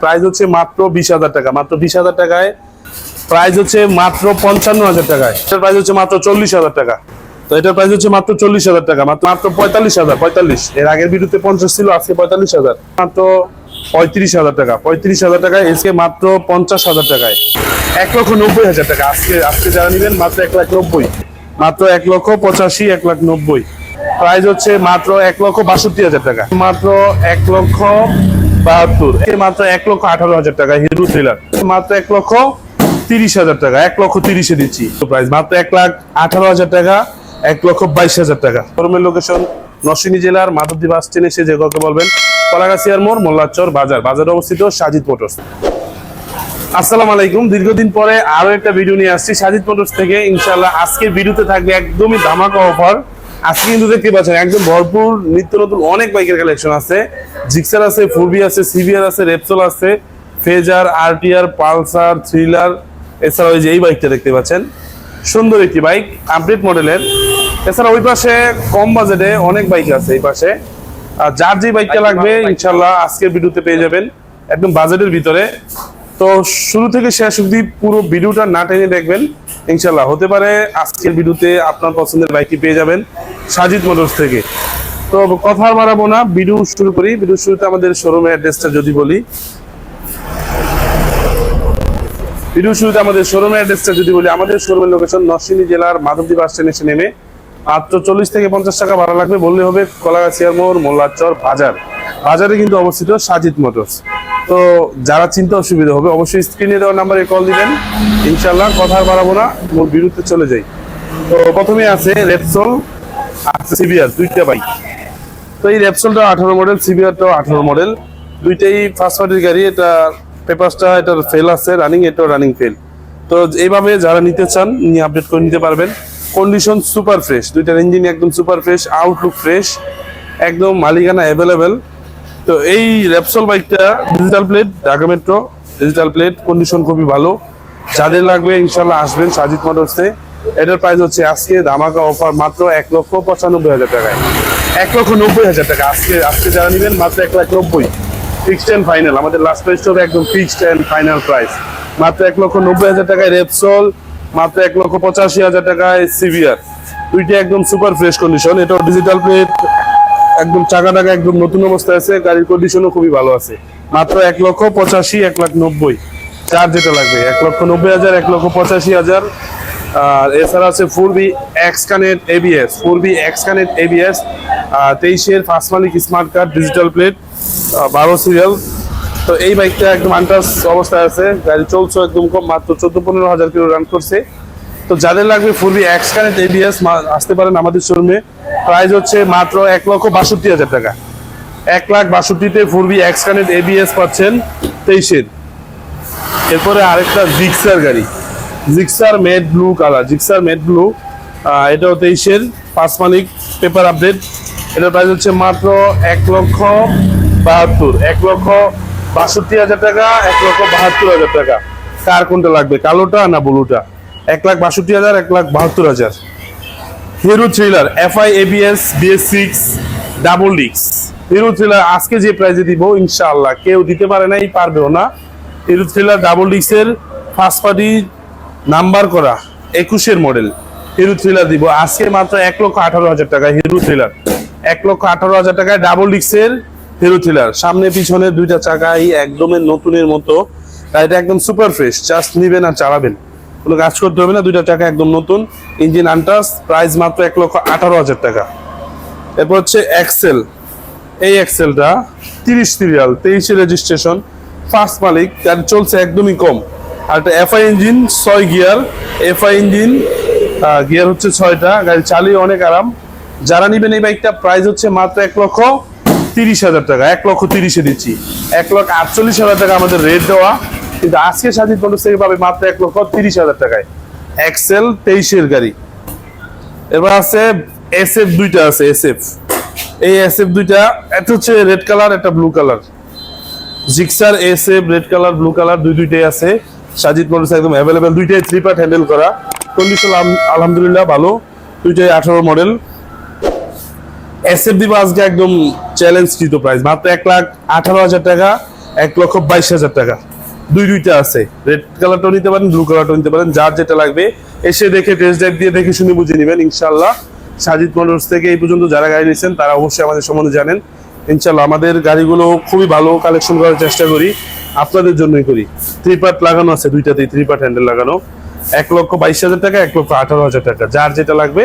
Price হচ্ছে মাত্র বিশ হাজার টাকা। মাত্র বিশ হাজার টাকায় প্রাইস হচ্ছে মাত্র পঞ্চান্ন হাজার টাকায়। এটার প্রাইস হচ্ছে মাত্র চল্লিশ হাজার টাকা। তো এটার প্রাইস হচ্ছে মাত্র চল্লিশ হাজার টাকা। মাত্র মাত্র পঁয়তাল্লিশ হাজার, পঁয়তাল্লিশ। এর আগের ভিডিওতে পঞ্চাশ ছিল, আজকে পঁয়তাল্লিশ হাজার। মাত্র পঁয়ত্রিশ হাজার টাকা। পঁয়ত্রিশ হাজার টাকায় এসকে মাত্র পঞ্চাশ হাজার টাকায়। এক লক্ষ নব্বই হাজার টাকা। আজকে আজকে যারা নেবেন মাত্র এক লাখ নব্বই। মাত্র এক লক্ষ পঁচাশি, এক লাখ নব্বই। প্রাইস হচ্ছে মাত্র এক লক্ষ বাষট্টি হাজার টাকা। মাত্র এক লক্ষ বাহাত্তর। মাত্র এক লক্ষ আঠারো হাজার টাকা, হিরো থ্রিলার মাত্র এক লক্ষ তিরিশ হাজার টাকা, এক লক্ষ তিরিশে দিচ্ছি। প্রাইস মাত্র এক লাখ আঠারো হাজার টাকা, এক লক্ষ বাইশ হাজার টাকা। শোরুমের লোকেশন নরসিংদী জেলার মাধবদী বাস স্ট্যান্ড এসে যে কাউকে বলবেন, কলাগাছিয়ার মোড়, মোল্লাচর বাজার, বাজারে অবস্থিত সাজিদ মোটরস। আসসালামু আলাইকুম। দীর্ঘদিন পরে আরও একটা ভিডিও নিয়ে আসছি সাজিদ মোটরস থেকে। ইনশাল্লাহ আজকের ভিডিওতে থাকবে একদমই ধামাকা অফার আজকে কিন্তু দেখতে পাচ্ছেন একদম ভরপুর নিত্য নতুন অনেক বাইকের কালেকশন আছে। জিক্সার আছে ফুরবি আছে সিবিআর আছে রেপসোল আছে ফেজার আরটিআর পালসার থ্রিলার এছাড়া ওই যে এই বাইকটা দেখতে পাচ্ছেন। সুন্দর একটি বাইক আপডেট মডেলের এছাড়া ওই পাশে কম বাজেটে অনেক বাইক আছে এই পাশে। আর যার যে বাইকটা লাগবে ইনশাল্লাহ আজকের ভিডিওতে পেয়ে যাবেন। একদম বাজেটের ভিতরে। তো শুরু থেকে শেষ অবধি পুরো ভিডিওটা না টেনে দেখবেন। ইনশাল্লাহ হতে পারে আজকের ভিডিওতে আপনার পছন্দের বাইকটি পেয়ে যাবেন সাজিদ মোটরস থেকে। তো কথা বাড়াবো না, ভিডিও শুরু করি। ভিডিও শুরুতে আমাদের শোরুমের অ্যাড্রেসটা যদি বলি। ভিডিও শুরুতে আমাদের শোরুমের অ্যাড্রেসটা যদি বলি, আমাদের শোরুমের লোকেশন নরসিংদী জেলার মাধবদী বাস স্ট্যান্ড এসে নেমে মাত্র চল্লিশ থেকে পঞ্চাশ টাকা ভাড়া লাগবে। বললে হবে কলাগাছিয়ার মোড়, মোল্লাচর বাজার। বাজারে কিন্তু অবস্থিত সাজিদ মোটরস। তো যারা চিন্তা অসুবিধা হবে, অবশ্যই স্ক্রিনে দেওয়া নাম্বারে কল দিবেন। ইনশাল্লাহ কথা বাড়াবো না মোর বিরুদ্ধে চলে যাই। তো প্রথমে আছে রেপসোল আছে সিবিআর দুইটা বাইক তো এই রেপসোলটা আঠারো মডেল সিবিআরটাও আঠারো মডেল দুইটাই ফার্স্ট পার্টির গাড়ি, এটা পেপারসটা এটার ফেল আছে রানিং এটাও রানিং ফেল তো এইভাবে যারা নিতে চান, নিয়ে আপডেট করে নিতে পারবেন। কন্ডিশন সুপার ফ্রেশ দুইটার ইঞ্জিন একদম সুপার ফ্রেশ আউটলুক ফ্রেশ একদম মালিকানা অ্যাভেলেবেল তো এই র্যাপসল বাইকটা digital plate Dhaka metro digital plate condition খুবই ভালো। যাদের লাগবে ইনশাল্লাহ আসবেন সাজিদ মোটরসে এটার প্রাইস হচ্ছে আজকে, ধামাকা অফার মাত্র এক লক্ষ পঁচানব্বই হাজার টাকায়। এক লক্ষ নব্বই হাজার টাকা। আজকে আজকে যারা নেবেন, মাত্র এক লাখ নব্বই। ফিক্সড অ্যান্ড ফাইনাল আমাদের লাস্ট প্রাইস হবে একদম ফিক্সড অ্যান্ড ফাইনাল প্রাইস মাত্র এক লক্ষ নব্বই হাজার টাকায় রেপসল মাত্র এক লক্ষ পঁচাশি হাজার টাকায় সিভিয়ার দুইটা একদম সুপার ফ্রেশ কন্ডিশন এটাও ডিজিটাল প্লেট একদম চাকা টাকা একদম নতুন অবস্থায় আছে, গাড়ির কন্ডিশনও খুবই ভালো আছে। মাত্র এক লক্ষ পঁচাশি, এক লাখ নব্বই। চার যেটা লাগবে, এক লক্ষ নব্বই হাজার, এক লক্ষ পঁচাশি হাজার। আর এছাড়া আছে four B X connect ABS four B X connect ABS তেইশের ফার্স্ট মালিক স্মার্ট কার্ড ডিজিটাল প্লেট বারো সিরিয়াল তো এই বাইকটা একদম আনটাস অবস্থায় আছে, গাড়ি চলছে একদম কম, মাত্র চোদ্দ, পনেরো হাজার কিলো রান করছে। তো যাদের লাগবে ফুলবি এক্স কানেক্ট এবিএস আসতে পারেন আমাদের শোরুমে প্রাইস হচ্ছে মাত্র এক লক্ষ বাষট্টি হাজার টাকা। এক লাখ বাষট্টিতে ফুলবি এক্স কানেক্ট এবিএস পাচ্ছেন তেইশের। এরপরে আরেকটা জিক্সার গাড়ি। Gixxer made blue colour Gixxer made blue এটাও তেইশের, পাঁচ মালিক পেপার আপডেট এটার প্রাইস হচ্ছে মাত্র এক লক্ষ বাহাত্তর, এক লক্ষ বাষট্টি হাজার টাকা, এক লক্ষ বাহাত্তর হাজার টাকা। কার কোনটা লাগবে, কালোটা না ব্লুটা এক লাখ বাষট্টি হাজার, এক লাখ বাহাত্তর হাজার। Hero Thriller FI ABS BS six double ডিক্স হিরো থ্রিলার, আজকে যে প্রাইজে দিব, ইনশাআল্লাহ। কেউ দিতে পারে নাই, পারবেও না। হিরো থ্রিলার ডাবল ডিক্সের ফার্স্ট পার্টি নাম্বার করা, একুশের মডেল হিরো থ্রিলার দিব, আজকে মাত্র এক লক্ষ আঠারো হাজার টাকা, হিরো থ্রিলার। এক লক্ষ আঠারো হাজার টাকায় ডাবল ডিক্সের হিরো থ্রিলার। সামনে পিছনে দুইটা চাকাই একদমই নতুনের মতো। এটা একদম সুপার ফ্রেশ জাস্ট নিবেন আর চালাবেন। কোনো কাজ করতে হবে না, দুইটা টাকা একদম নতুন। ইঞ্জিন আনটাস প্রাইস মাত্র এক লক্ষ আঠারো হাজার টাকা। এরপর হচ্ছে এক্সেল এই এক্সেলটা তিরিশ সিরিয়াল তেইশে রেজিস্ট্রেশন ফার্স্ট মালিক গাড়ি চলছে একদমই কম। আর একটা এফআই ইঞ্জিন ছয় গিয়ার এফআই ইঞ্জিন গিয়ার হচ্ছে ছয়টা, গাড়ি চালিয়ে অনেক আরাম। যারা নিবেন এই বাইকটা প্রাইস হচ্ছে মাত্র এক লক্ষ তিরিশ হাজার টাকা, এক লক্ষ তিরিশে দিচ্ছি। এক লক্ষ আটচল্লিশ হাজার টাকা আমাদের রেট দেওয়া। কিন্তু আজকে স্বাধীন মোটরস থেকে পাবে মাত্র এক লক্ষ তিরিশ হাজার টাকায়। এক্সেল তেইশের গাড়ি। এবার আছে এস এফ দুইটা আছে এস এফ এই এস এফ দুইটা একটা হচ্ছে রেড কালার একটা blue colour Gixxer S F red colour blue colour দুই দুইটাই আছে। সাজিদ মোটরস একদম অ্যাভেলেবেল দুইটাই থ্রি পার্ট হ্যান্ডেল করা। কন্ডিশন আলহামদুলিল্লাহ ভালো, দুইটাই আঠারো মডেল এস এফ দিব আজকে একদম চ্যালেঞ্জ কৃত প্রাইস মাত্র এক লাখ আঠারো হাজার টাকা, এক লক্ষ বাইশ হাজার টাকা। দুই দুইটা আছে। রেড কালারটাও নিতে পারেন ব্লু কালারটাও নিতে পারেন, যার যেটা লাগবে। এসে দেখে টেস্ট ড্রাইভ দিয়ে দেখে শুনে বুঝে নেবেন ইনশাল্লাহ সাজিদ মোটরস থেকে এই পর্যন্ত যারা গাড়ি নিয়েছেন, তারা অবশ্যই আমাদের সম্বন্ধে জানেন। ইনশাল্লাহ আমাদের গাড়িগুলো খুবই ভালো কালেকশন করার চেষ্টা করি, আপনাদের জন্যই করি। থ্রি পার্ট লাগানো আছে, দুইটাতেই থ্রি পার্ট হ্যান্ডেল লাগানো। এক লক্ষ বাইশ হাজার টাকা, এক লক্ষ আঠারো হাজার টাকা, যার যেটা লাগবে,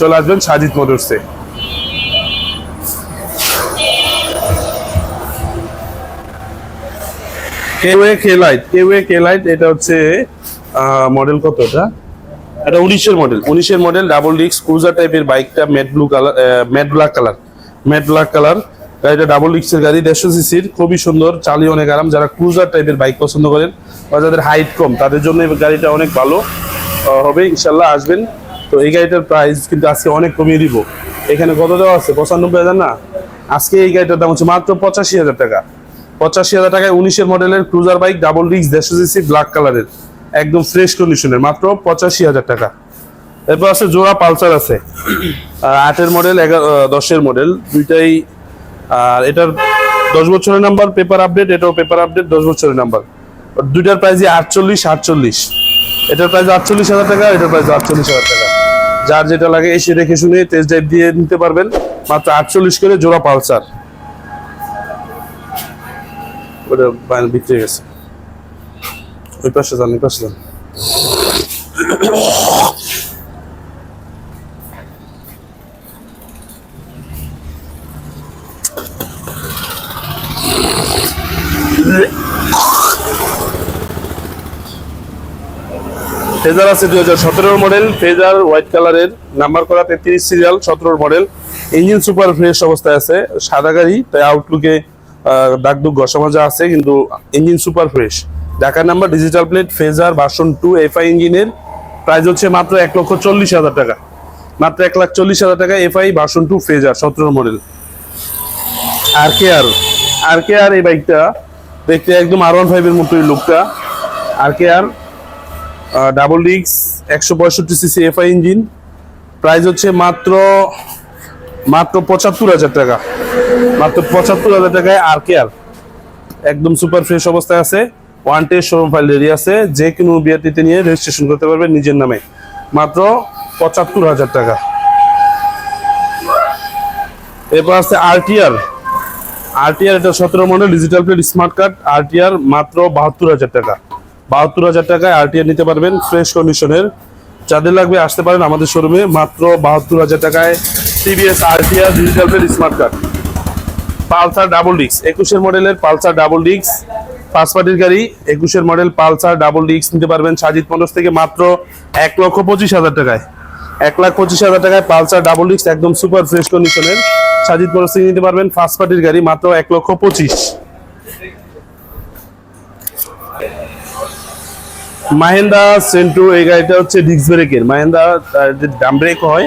চলে আসবেন সাজিদ মোটরসে কেওয়ে কে লাইট কেওয়ে কে লাইট এটা হচ্ছে মডেল কত এটা? এটা উনিশের মডেল উনিশের মডেল ডাবল ডিস্ক ক্রুজার টাইপের বাইকটা matte blue colour matte black colour matte black colour গাড়িটা ডাবল ডিস্কের গাড়ি, দেড়শো সিসির খুবই সুন্দর চালিয়ে অনেক আরাম। যারা ক্রুজার টাইপের বাইক পছন্দ করেন বা যাদের হাইট কম, তাদের জন্য গাড়িটা অনেক ভালো হবে, ইনশাল্লাহ আসবেন। তো এই গাড়িটার প্রাইস কিন্তু আজকে অনেক কমিয়ে দিব। এখানে কত দেওয়া আছে? পঁচানব্বই হাজার না? আজকে এই গাড়িটার দাম হচ্ছে মাত্র পঁচাশি হাজার টাকা। পঁচাশি হাজার টাকায় উনিশের মডেলের ক্রুজার বাইক, ডাবল ডিস্ক দেড়শো সিসি ব্ল্যাক কালারের একদম ফ্রেশ কন্ডিশনের মাত্র পঁচাশি হাজার টাকা। এরপর আছে জোড়া পালসার আছে। আটের মডেল, এগারো দশের মডেল, দুইটাই, আর এটার দশ বছরের নাম্বার পেপার আপডেট এটাও পেপার আপডেট দশ বছরের নাম্বার দুইটার প্রাইস আটচল্লিশ আটচল্লিশ এটার প্রাইস আটচল্লিশ হাজার টাকা, এটার প্রাইস আটচল্লিশ হাজার টাকা। যার যেটা লাগে এসে দেখে শুনে টেস্ট ড্রাইভ দিয়ে নিতে পারবেন। মাত্র আটচল্লিশ করে জোড়া পালসার। বিক্রি গেছে। ওই পাশে যান, ওই পাশে যান। ফেজার আছে দুই হাজার সতেরোর মডেল, ফেজার হোয়াইট কালারের, নাম্বার করা তেত্রিশ সিরিয়াল, সতেরোর মডেল। ইঞ্জিন সুপার ফ্রেশ অবস্থায় আছে, সাদা গাড়ি, তাই আউটলুকে ডাকডুক ঘষা মাজা আছে, কিন্তু ইঞ্জিন সুপার ফ্রেশ। ঢাকার number digital plate Phazer version two FI ইঞ্জিনের। প্রাইস হচ্ছে মাত্র এক লক্ষ চল্লিশ হাজার টাকা। মাত্র এক লাখ চল্লিশ হাজার টাকা এফআই ভার্সন টু ফেজার সতেরো model R K R R K R এই বাইকটা দেখতে একদম আর ওয়ান ফাইভের মতোই লুকটা আর কে আর ডাবল ডিক্স একশো পঁয়ষট্টি সিসি এফআই ইঞ্জিন প্রাইস হচ্ছে মাত্র মাত্র পঁচাত্তর হাজার টাকা। মাত্র পঁচাত্তর হাজার টাকায় আর কে আর? একদম সুপার ফ্রেশ অবস্থায় আছে। One test showroom file ready আছে। যে কোনো বিআরটিতে নিয়ে রেজিস্ট্রেশন করতে পারবেন নিজের নামে। মাত্র পঁচাত্তর হাজার টাকা। এরপর আছে আরটিআর আরটিআর এটা সতেরো model digital plate smart card RTR মাত্র বাহাত্তর হাজার টাকা। বাহাত্তর হাজার টাকায় আরটিআর নিতে পারবেন ফ্রেশ কন্ডিশনের যাদের লাগবে আসতে পারেন আমাদের শোরুমে মাত্র বাহাত্তর হাজার টাকায় TVS RTR digital plate smart card Pulsar double ডিক্স একুশের মডেলের পালসার ডাবল ডিক্স পাঁচ পার্টির গাড়ি একুশের মডেল পালসার ডাবল ডিক্স নিতে পারবেন সাজিদ মন্ডস থেকে মাত্র এক লক্ষ পঁচিশ হাজার টাকায়। এক লাখ পঁচিশ হাজার টাকায় পালসার ডাবল ডিক্স একদম সুপার ফ্রেশ কন্ডিশনের সাজিদ মন্ডস থেকে নিতে পারবেন ফার্স্ট পার্টির গাড়ি মাত্র এক লক্ষ পঁচিশ। মাহেন্দ্রা সেন্টু এই গাড়িটা হচ্ছে ডিস্ক ব্রেকের মাহেন্দ্রা আহ, যে ডাম ব্রেক হয়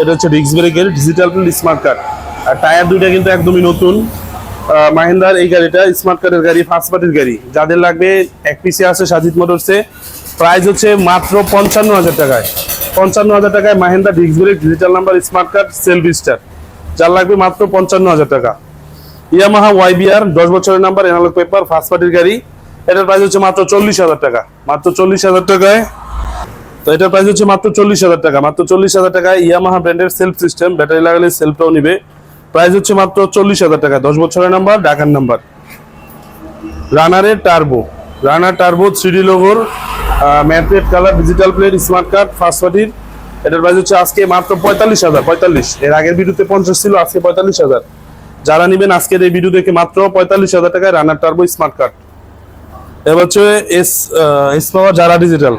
এটা হচ্ছে ডিস্ক ব্রেকের ডিজিটাল স্মার্ট কার্ড আর টায়ার দুইটা কিন্তু একদমই নতুন। আহ, মাহেন্দ্রার এই গাড়িটা স্মার্ট কার্ডের গাড়ি ফার্স্ট পার্টির গাড়ি। যাদের লাগবে এক পিসে আছে সাজিদ মোটরসে প্রাইস হচ্ছে মাত্র পঞ্চান্ন হাজার টাকায়। পঞ্চান্ন হাজার টাকায় Mahindra disc brake digital number smart card self start যার লাগবে মাত্র পঞ্চান্ন হাজার টাকা। ইয়ামাহা ওয়াইবিআর দশ বছরের নাম্বার এনালগ পেপার ফার্স্ট পার্টির গাড়ি। এটার প্রাইস হচ্ছে মাত্র চল্লিশ হাজার টাকা। মাত্র চল্লিশ হাজার টাকায় তো এটার প্রাইস হচ্ছে মাত্র চল্লিশ হাজার টাকা। মাত্র চল্লিশ হাজার টাকায় ইয়ামাহা ব্র্যান্ডের সেলফ সিস্টেম ব্যাটারি লাগালে সেলফটাও নিবে। প্রাইস হচ্ছে মাত্র চল্লিশ হাজার টাকা। দশ বছরের নাম্বার ঢাকার number রানারের turbo runner turbo three D লোগোর ম্যাট্রেট colour digital plate smart card first পার্টির এটার প্রাইস হচ্ছে আজকে মাত্র পঁয়তাল্লিশ হাজার, পঁয়তাল্লিশ। এর আগের ভিডিওতে পঞ্চাশ ছিল, আজকে পঁয়তাল্লিশ হাজার। যারা নেবেন আজকের এই ভিডিও দেখে মাত্র পঁয়তাল্লিশ হাজার টাকায় রানার টার্বো স্মার্ট কার্ড এবার হচ্ছে এস এস পাওয়ার যারা ডিজিটাল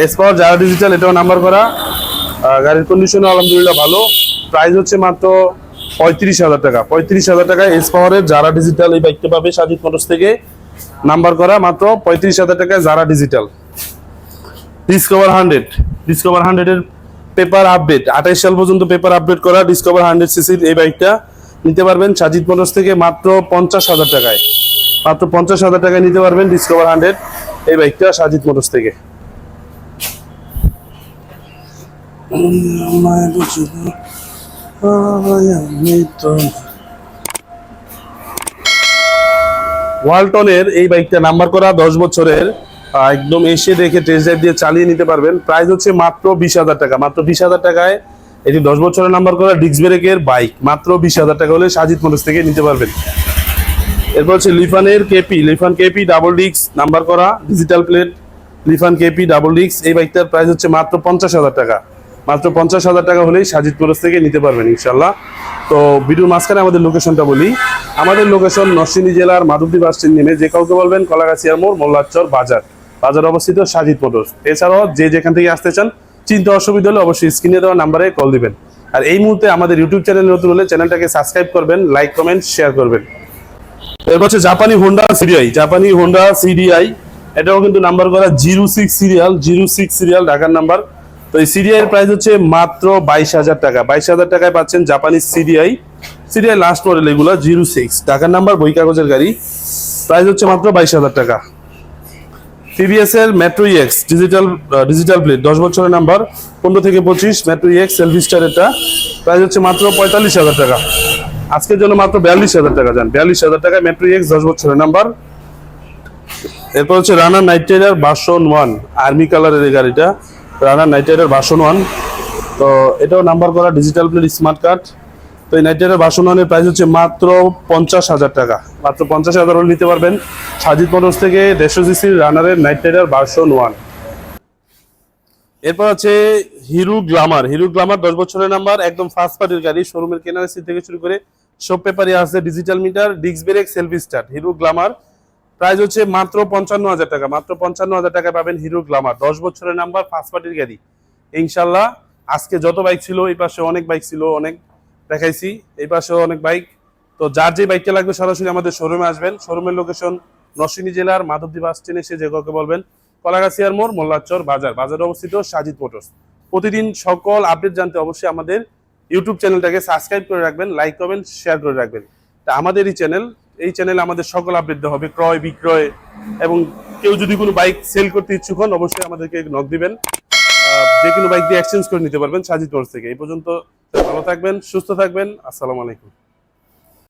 এস পাওয়ার যারা ডিজিটাল এটাও নাম্বার করা। গাড়ির কন্ডিশনও আলহামদুলিল্লাহ ভালো। প্রাইস হচ্ছে মাত্র পঁয়ত্রিশ হাজার টাকা। পঁয়ত্রিশ হাজার টাকায় এস পাওয়ারের যারা ডিজিটাল এই বাইকটা পাবে সাজিদ মোটরস থেকে নাম্বার করা মাত্র পঁয়ত্রিশ হাজার টাকায় যারা ডিজিটাল ডিসকভার হান্ড্রেড ডিসকভার হান্ড্রেডের পেপার আপডেট আঠাইশ সাল পর্যন্ত পেপার আপডেট করা ডিসকভার হান্ড্রেড সিসির এই বাইকটা নিতে পারবেন সাজিদ মোটরস থেকে মাত্র পঞ্চাশ হাজার টাকায়। মাত্র পঞ্চাশ হাজার টাকায় নিতে পারবেন ডিসকভার হান্ড্রেড এই বাইকটা সাজিদ মোটরস থেকে। ওয়ালটনের এই বাইকটা নাম্বার করা দশ বছরের একদম এসে দেখে টেস্ট ড্রাইভ দিয়ে চালিয়ে নিতে পারবেন। প্রাইস হচ্ছে মাত্র বিশ হাজার টাকা। মাত্র বিশ হাজার টাকায় এটি দশ বছরের নাম্বার করা ডিস্ক ব্রেকের বাইক মাত্র বিশ হাজার টাকা হলে সাজিদ মোটরস থেকে নিতে পারবেন। এরপর হচ্ছে লিফানের কেপি লিফান কেপি ডাবল ডিক্স নাম্বার করা digital plate Lifan KP double ডিক্স এই বাইকটার প্রাইস হচ্ছে মাত্র পঞ্চাশ হাজার টাকা। মাত্র পঞ্চাশ হাজার টাকা হলেই সাজিদ মোটরস থেকে নিতে পারবেন ইনশাল্লাহ তো ভিডিওর মাঝখানে আমাদের লোকেশনটা বলি। আমাদের লোকেশন নরসিংদী জেলার মাধবদী বাস স্ট্যান্ড নেমে যে কাউকে বলবেন, কলাগাছিয়ার মোড় মোল্লাচর বাজার। বাজার অবস্থিত সাজিদ এছাড়াও যে যেখান থেকে আসতে চান, চিন্তা অসুবিধা হলে অবশ্যই স্ক্রিনে দেওয়া নাম্বারে কল দিবেন। আর এই মুহূর্তে আমাদের ইউটিউব চ্যানেল নতুন হলে চ্যানেলটাকে সাবস্ক্রাইব করবেন, লাইক, কমেন্ট, শেয়ার করবেন। এরপর হচ্ছে জাপানি হোন্ডা সিডিআই জাপানি হোন্ডা সিডিআই এটাও কিন্তু নাম্বার করা zero six serial, zero six serial, ঢাকার নাম্বার। তো এই সিডিআই প্রাইস হচ্ছে মাত্র বাইশ হাজার টাকা। বাইশ হাজার টাকায় পাচ্ছেন জাপানি সিডিআই সিডিআই লাস্ট মডেল এগুলো, জিরো সিক্স। টাকার নাম্বার বই কাগজের গাড়ি। প্রাইস হচ্ছে মাত্র বাইশ হাজার টাকা। টিভিএস এর metro X digital digital plate দশ বছরের নাম্বার পনেরো থেকে পঁচিশ মেট্রো এক্স সেলফি স্টার এটা। প্রাইস হচ্ছে মাত্র পঁয়তাল্লিশ হাজার টাকা। আজকের জন্য মাত্র বিয়াল্লিশ হাজার টাকা যান। বিয়াল্লিশ হাজার টাকায় মেট্রো এক্স দশ বছরের নাম্বার এরপর হচ্ছে Runner knight rider version one army কালারের এই গাড়িটা। Runner knight rider version one তো এটাও নাম্বার করা ডিজিটাল প্লেট স্মার্ট কার্ড তো এই নাইট রাইডার বাসন ওয়ানের প্রাইস হচ্ছে মাত্র পঞ্চাশ হাজার টাকা। মাত্র পঞ্চাশ হাজার নিতে পারবেন সাজিদ মোটরস থেকে দেড়শো সিসির রানারের নাইট রাইডার বাসন ওয়ান এরপর আছে হিরু গ্লামার হিরু গ্লামার দশ বছরের নাম্বার একদম ফার্স্ট পার্টির গাড়ি শোরুমের কেনার থেকে শুরু করে সব পেপারে আছে digital meter disc brake self start Hero Glamour price হচ্ছে মাত্র পঞ্চান্ন হাজার টাকা। মাত্র পঞ্চান্ন হাজার টাকা পাবেন হিরো গ্লামার দশ বছরের নাম্বার ফার্স্ট পার্টির গাড়ি। ইনশাল্লাহ আজকে যত বাইক ছিল, এই পাশে অনেক বাইক ছিল, অনেক দেখাইছি। এই পাশেও অনেক বাইক তো যার যে বাইকটা লাগবে, সরাসরি আমাদের শোরুমে আসবেন। শোরুমের লোকেশন নরসিংদী জেলার মাধবদী বাস স্ট্যান্ড এসে যে কাউকে বলবেন, কলাগাছিয়ার মোড়, মোল্লাচর বাজার। বাজারে অবস্থিত সাজিদ মোটরস। প্রতিদিন সকল আপডেট জানতে অবশ্যই আমাদের ইউটিউব চ্যানেলটাকে সাবস্ক্রাইব করে রাখবেন লাইক কমেন্ট শেয়ার করে রাখবেন। তা আমাদের এই চ্যানেল এই চ্যানেলে আমাদের সকল আপডেট দেওয়া হবে। ক্রয়, বিক্রয় এবং কেউ যদি কোনো বাইক সেল করতে ইচ্ছুক হন, অবশ্যই আমাদেরকে নক দিবেন। যে কোনো বাইক দিয়ে এক্সচেঞ্জ করে নিতে পারবেন সাজিদ মোটরস থেকে। এই পর্যন্ত ভালো থাকবেন, সুস্থ থাকবেন। আসসালামু আলাইকুম।